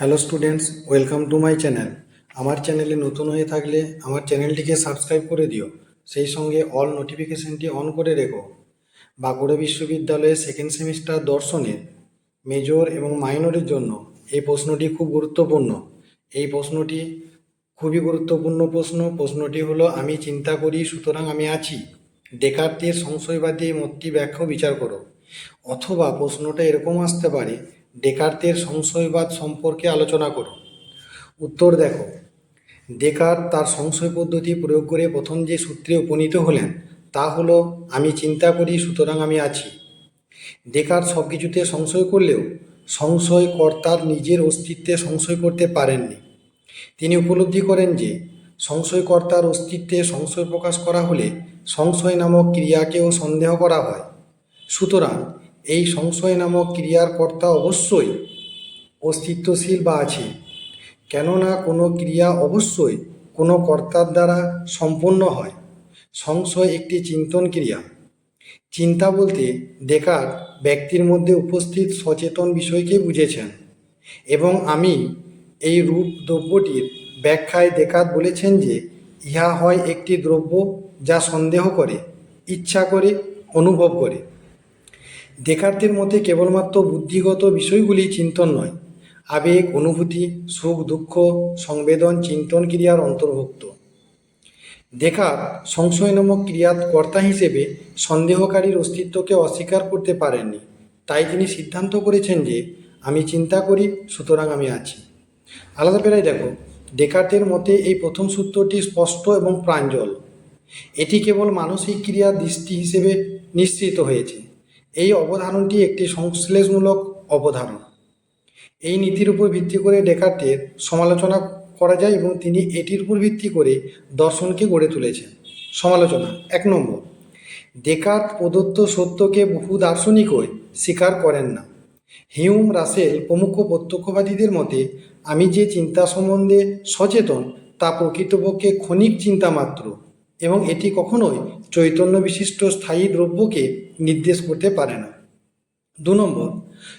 Hello students, welcome to my channel. আমার চ্যানেলে নতুন হয়ে থাকলে আমার চ্যানেলটিকে সাবস্ক্রাইব করে দিও। সেই সঙ্গে অল নোটিফিকেশনটি অন করে রেখো। বাঁকুড়া বিশ্ববিদ্যালয়ের সেকেন্ড সেমিস্টার দর্শনের মেজর এবং মাইনরের জন্য এই প্রশ্নটি খুব গুরুত্বপূর্ণ। এই প্রশ্নটি খুবই গুরুত্বপূর্ণ প্রশ্ন। প্রশ্নটি হলো, আমি চিন্তা করি, সুতরাং আমি আছি। ডেকার্তের সংশয়বাদী মতটি ব্যাখ্যা বিচার করো। অথবা প্রশ্নটা এরকম আসতে পারে ডেকার্তের সংশয়বাদ সম্পর্কে আলোচনা করো উত্তর দেখো। ডেকার্ত তার সংশয় পদ্ধতি প্রয়োগ করে প্রথম যে সূত্রে উপনীত হলেন, তা হলো, আমি চিন্তা করি, সুতরাং আমি আছি। ডেকার্ত সব কিছুতে সংশয় করলেও সংশয় কর্তার নিজের অস্তিত্বে সংশয় করতে পারেননি। তিনি উপলব্ধি করেন যে সংশয়কর্তার অস্তিত্বে সংশয় প্রকাশ করা হলে সংশয় নামক ক্রিয়াকেও সন্দেহ করা হয়। সুতরাং এই সংশয় নামক ক্রিয়ার কর্তা অবশ্যই অস্তিত্বশীল বা আছে। কেননা কোনো ক্রিয়া অবশ্যই কোনো কর্তার দ্বারা সম্পন্ন হয়। সংশয় একটি চিন্তন ক্রিয়া। চিন্তা বলতে দেখার ব্যক্তির মধ্যে উপস্থিত সচেতন বিষয়কে বুঝেছেন এবং আমি এই রূপ দ্রব্যটির ব্যাখ্যায় দেকাত বলেছেন যে, ইহা হয় একটি দ্রব্য যা সন্দেহ করে, ইচ্ছা করে, অনুভব করে। দেকার্তের মধ্যে কেবলমাত্র বুদ্ধিগত বিষয়গুলি চিন্তন নয়। আবেগ, অনুভূতি, সুখ, দুঃখ, সংবেদন, চিন্তন ক্রিয়ার অন্তর্ভুক্ত। দেখার সংশয় নামক ক্রিয়ার কর্তা হিসেবে সন্দেহকারীর অস্তিত্বকে অস্বীকার করতে পারেননি। তাই তিনি সিদ্ধান্ত করেছেন যে, আমি চিন্তা করি, সুতরাং আমি আছি। আলাদা পেরাই দেখো ডেকার্তের মতে এই প্রথম সূত্রটি স্পষ্ট এবং প্রাঞ্জল। এটি কেবল মানসিক ক্রিয়ার দৃষ্টি হিসেবে নিশ্চিত হয়েছে। এই অবধারণটি একটি সংশ্লেষমূলক অবধারণ। এই নীতির উপর ভিত্তি করে ডেকার্তের সমালোচনা করা যায় এবং তিনি এটির উপর ভিত্তি করে দর্শনকে গড়ে তুলেছেন। সমালোচনা, এক নম্বর ডেকার্ত প্রদত্ত সত্যকে বহু দার্শনিকই স্বীকার করেন না। হিউম রাসেল প্রমুখ প্রত্যক্ষবাদীদের মতে, আমি যে চিন্তা সম্বন্ধে সচেতন, তা প্রকৃতপক্ষে ক্ষণিক চিন্তা মাত্র। এবং এটি কখনোই চৈতন্য বিশিষ্ট স্থায়ী দ্রব্যকে নির্দেশ করতে পারে না। দু নম্বর,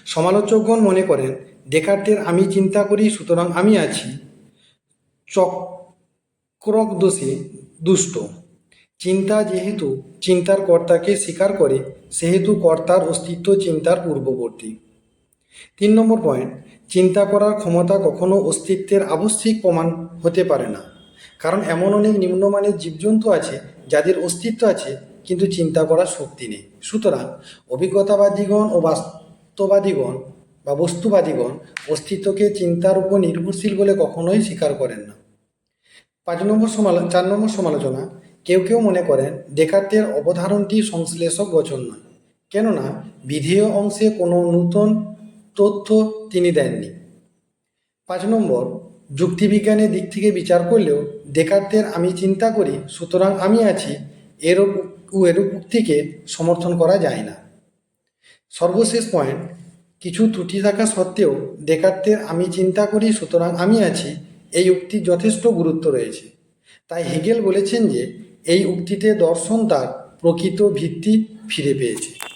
সমালোচকগণ মনে করেন ডেকার্তের আমি চিন্তা করি, সুতরাং আমি আছি। চক্রক দোষে দুষ্ট। চিন্তা যেহেতু চিন্তার কর্তাকে স্বীকার করে, সেহেতু কর্তার অস্তিত্ব চিন্তার পূর্ববর্তী। তিন নম্বর পয়েন্ট চিন্তা করার ক্ষমতা কখনো অস্তিত্বের আবশ্যিক প্রমাণ হতে পারে না। কারণ এমন অনেক নিম্নমানের জীবজন্তু আছে যাদের অস্তিত্ব আছে, কিন্তু চিন্তা করার শক্তি নেই। সুতরাং অভিজ্ঞতাবাদীগণ ও বাস্তবাদীগণ বা বস্তুবাদীগণ অস্তিত্বকে চিন্তার উপর নির্ভরশীল বলে কখনোই স্বীকার করেন না। পাঁচ নম্বর সমালো, চার নম্বর সমালোচনা, কেউ কেউ মনে করেন ডেকার্তের অবধারণটি সংশ্লেষক বচন নয়, কেননা বিধেয় অংশে কোনো নূতন তথ্য তিনি দেননি। পাঁচ নম্বর যুক্তিবিজ্ঞানের দিক থেকে বিচার করলেও ডেকার্তের আমি চিন্তা করি, সুতরাং আমি আছি, এরূপ ও এরূপ উক্তিকে সমর্থন করা যায় না। সর্বশেষ পয়েন্ট কিছু ত্রুটি থাকা সত্ত্বেও ডেকার্তের আমি চিন্তা করি, সুতরাং আমি আছি, এই উক্তির যথেষ্ট গুরুত্ব রয়েছে। তাই হেগেল বলেছেন যে, এই উক্তিতে দর্শন তার প্রকৃত ভিত্তি ফিরে পেয়েছে।